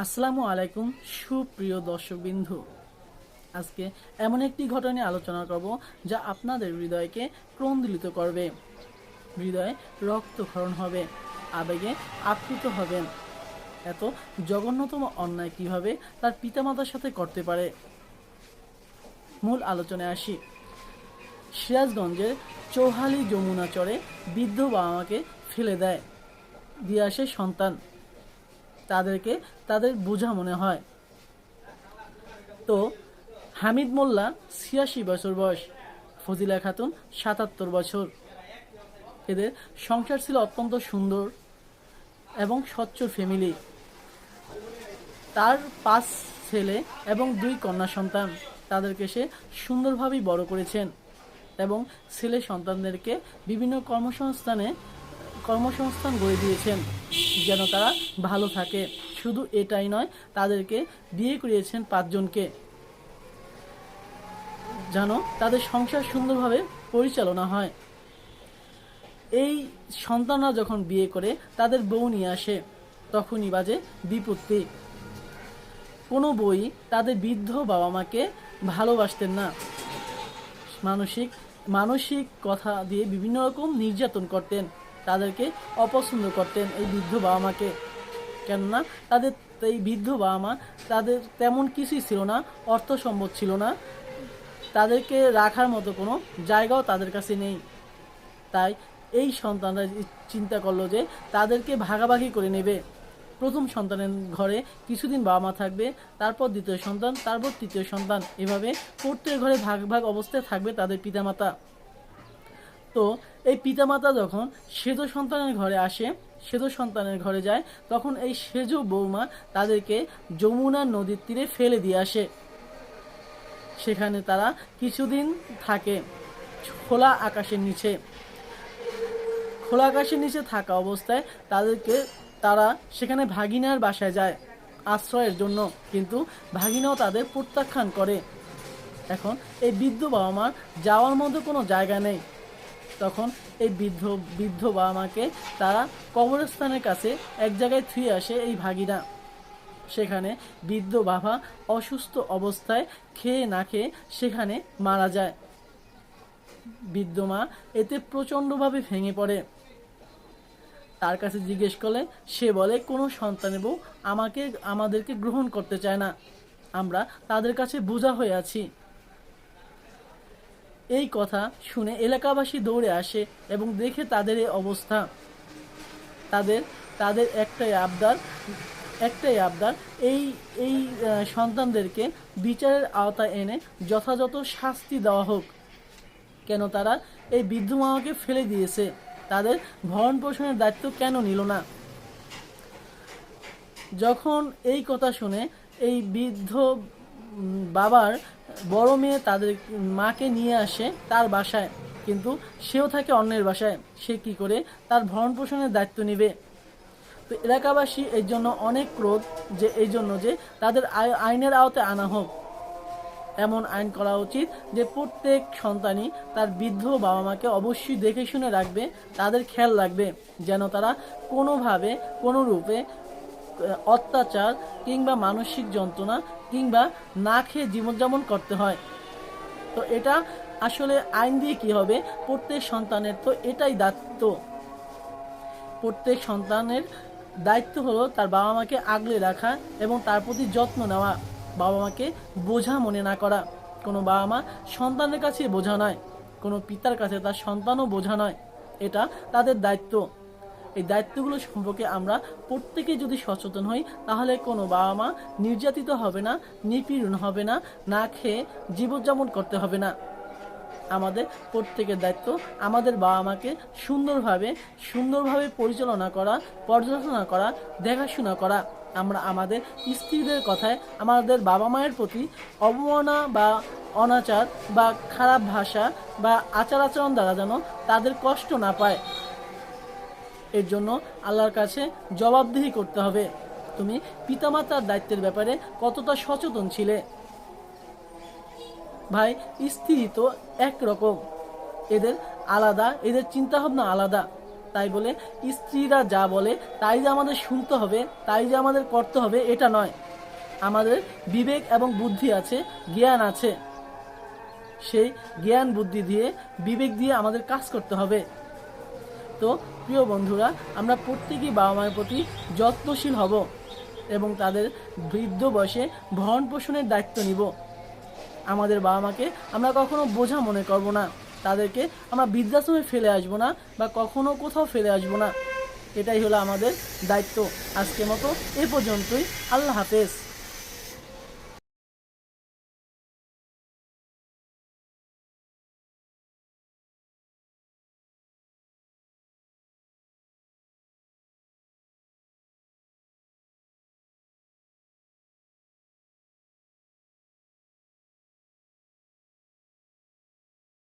আসসালামু আলাইকুম, সুপ্রিয় দর্শকবিন্দু। আজকে এমন একটি ঘটনা নিয়ে আলোচনা করব যা আপনাদের হৃদয়কে ক্রন্দলিত করবে। হৃদয়ে রক্তক্ষরণ হবে, আবেগে আপ্লুত হবেন এত জঘন্যতম অন্যায় কীভাবে তার পিতামাতার সাথে করতে পারে? মূল আলোচনায় আসি। সিরাজগঞ্জের চৌহালি যমুনা চরে বৃদ্ধ বাবা মাকে ফেলে দেয়। দিয়ে আসে সন্তান। তাদেরকে তাদের বোঝা মনে হয়। তো হামিদ মোল্লা ছিয়াশি বছর বয়স, ফজিলা খাতুন সাতাত্তর বছর। এদের সংসার ছিল অত্যন্ত সুন্দর এবং স্বচ্ছর ফ্যামিলি তার পাঁচ ছেলে এবং দুই কন্যা সন্তান, তাদেরকে সে সুন্দরভাবেই বড় করেছেন এবং ছেলে সন্তানদেরকে বিভিন্ন কর্মসংস্থানে কর্মসংস্থান গড়ে দিয়েছেন, যেন তারা ভালো থাকে। শুধু এটাই নয়, তাদেরকে বিয়ে করিয়েছেন পাঁচজনকে। যেন তাদের সংসার সুন্দরভাবে পরিচালনা হয়। এই সন্তানরা যখন বিয়ে করে, তাদের বউ নিয়ে আসে। তখনই বাজে বিপত্তি। কোনো বই তাদের বৃদ্ধ বাবা মাকে ভালোবাসতেন না। মানসিক মানসিক কথা দিয়ে বিভিন্ন রকম নির্যাতন করতেন। তাদেরকে অপছন্দ করতেন এই বৃদ্ধ বাবা মাকে। কেননা তাদের এই বৃদ্ধ বাবা মা তাদের তেমন কিছুই ছিল না অর্থ সম্পদ ছিল না। তাদেরকে রাখার মতো কোনো জায়গাও তাদের কাছে নেই। তাই এই সন্তানরা চিন্তা করল যে তাদেরকে ভাগাভাগি করে নেবে। প্রথম সন্তানের ঘরে কিছুদিন বাবা মা থাকবে, তারপর দ্বিতীয় সন্তান, তারপর তৃতীয় সন্তান। এভাবে প্রত্যেক ঘরে ভাগ ভাগ অবস্থায় থাকবে তাদের পিতামাতা। তো এই পিতামাতা যখন সেজ সন্তানের ঘরে আসে, সেজ সন্তানের ঘরে যায়, তখন এই সেজ বৌমা তাদেরকে যমুনা নদীর তীরে ফেলে দিয়ে আসে। সেখানে তারা কিছুদিন থাকে খোলা আকাশের নিচে। খোলা আকাশের নিচে থাকা অবস্থায় তাদেরকে তারা সেখানে ভাগিনার বাসায় যায় আশ্রয়ের জন্য। কিন্তু ভাগিনাও তাদের প্রত্যাখ্যান করে। এখন এই বৃদ্ধ বাবা মা যাওয়ার মধ্যে কোনো জায়গা নেই। তখন এই বৃদ্ধ বৃদ্ধ বাবা মাকে তারা কবরস্থানের কাছে এক জায়গায় থুয়ে আসে এই ভাগিরা। সেখানে বৃদ্ধ বাবা অসুস্থ অবস্থায় খেয়ে না খেয়ে সেখানে মারা যায়। বৃদ্ধ মা এতে প্রচণ্ডভাবে ভেঙে পড়ে। তার কাছে জিজ্ঞেস করলে, সে বলে, কোনো সন্তানের বউ আমাকে, আমাদেরকে গ্রহণ করতে চায় না। আমরা তাদের কাছে বোঝা হয়ে আছি। এই কথা শুনে এলাকাবাসী দৌড়ে আসে এবং দেখে তাদের এই অবস্থা। তাদের তাদের একটাই আবদার একটাই আবদার, এই এই সন্তানদেরকে বিচারের আওতায় এনে যথাযথ শাস্তি দেওয়া হোক। কেন তারা এই বৃদ্ধ মামাকে ফেলে দিয়েছে? তাদের ভরণ পোষণের দায়িত্ব কেন নিল না? যখন এই কথা শুনে এই বৃদ্ধ বাবার বড় মেয়ে তাদের মাকে নিয়ে আসে তার বাসায়। কিন্তু সেও থাকে অন্যের বাসায়। সে কি করে? তার ভরণ পোষণের দায়িত্ব নেবে। তো এলাকাবাসী এর জন্য অনেক ক্রোধ যে এই জন্য যে তাদের আই- আইনের আওতায় আনা হোক। এমন আইন করা উচিত যে প্রত্যেক সন্তানই তার বৃদ্ধ বাবা মাকে অবশ্যই দেখে শুনে রাখবে, তাদের খেয়াল রাখবে, যেন তারা কোনোভাবে কোনো রূপে অত্যাচার কিংবা মানসিক যন্ত্রণা কিংবা না খেয়ে জীবনযাপন করতে হয়। তো এটা আসলে আইন দিয়ে কি হবে? প্রত্যেক সন্তানের তো এটাই দায়িত্ব। প্রত্যেক সন্তানের দায়িত্ব হলো তার বাবা মাকে আগলে রাখা এবং তার প্রতি যত্ন নেওয়া বাবা মাকে বোঝা মনে না করা। কোনো বাবা মা সন্তানের কাছে বোঝা নয়, কোনো পিতার কাছে তার সন্তানও বোঝা নয়। এটা তাদের দায়িত্ব। এই দায়িত্বগুলো সম্পর্কে আমরা প্রত্যেকে যদি সচেতন হই, তাহলে কোনো বাবা মা নির্যাতিত হবে না, নিপীড়ন হবে না না খেয়ে জীবনযাপন করতে হবে না। আমাদের প্রত্যেকের দায়িত্ব আমাদের বাবা মাকে সুন্দরভাবে সুন্দরভাবে পরিচালনা করা, পর্যালোচনা করা, দেখাশোনা করা। আমরা আমাদের স্ত্রীদের কথায় আমাদের বাবা মায়ের প্রতি অবমাননা বা অনাচার বা খারাপ ভাষা বা আচার আচরণ দ্বারা যেন তাদের কষ্ট না পায়। এর জন্য আল্লাহর কাছে জবাবদিহি করতে হবে। তুমি পিতামাতার দায়িত্বের ব্যাপারে কতটা সচেতন ছিলে? ভাই, স্ত্রী তো একরকম। এদের আলাদা, এদের চিন্তাভাবনা আলাদা। তাই বলে স্ত্রীরা যা বলে, তাই যে আমাদের শুনতে হবে, তাই যে আমাদের করতে হবে, এটা নয়। আমাদের বিবেক এবং বুদ্ধি আছে, জ্ঞান আছে। সেই জ্ঞান বুদ্ধি দিয়ে বিবেক দিয়ে আমাদের কাজ করতে হবে। তো, প্রিয় বন্ধুরা, আমরা প্রত্যেকেই বাবা মায়ের প্রতি যত্নশীল হব এবং তাদের বৃদ্ধ বয়সে ভরণ পোষণের দায়িত্ব নিব। আমাদের বাবা মাকে আমরা কখনো বোঝা মনে করব না। তাদেরকে আমরা বৃদ্ধাশ্রমে ফেলে আসব না বা কখনো কোথাও ফেলে আসব না। এটাই হলো আমাদের দায়িত্ব। আজকের মতো এ পর্যন্তই। আল্লাহ হাফেজ।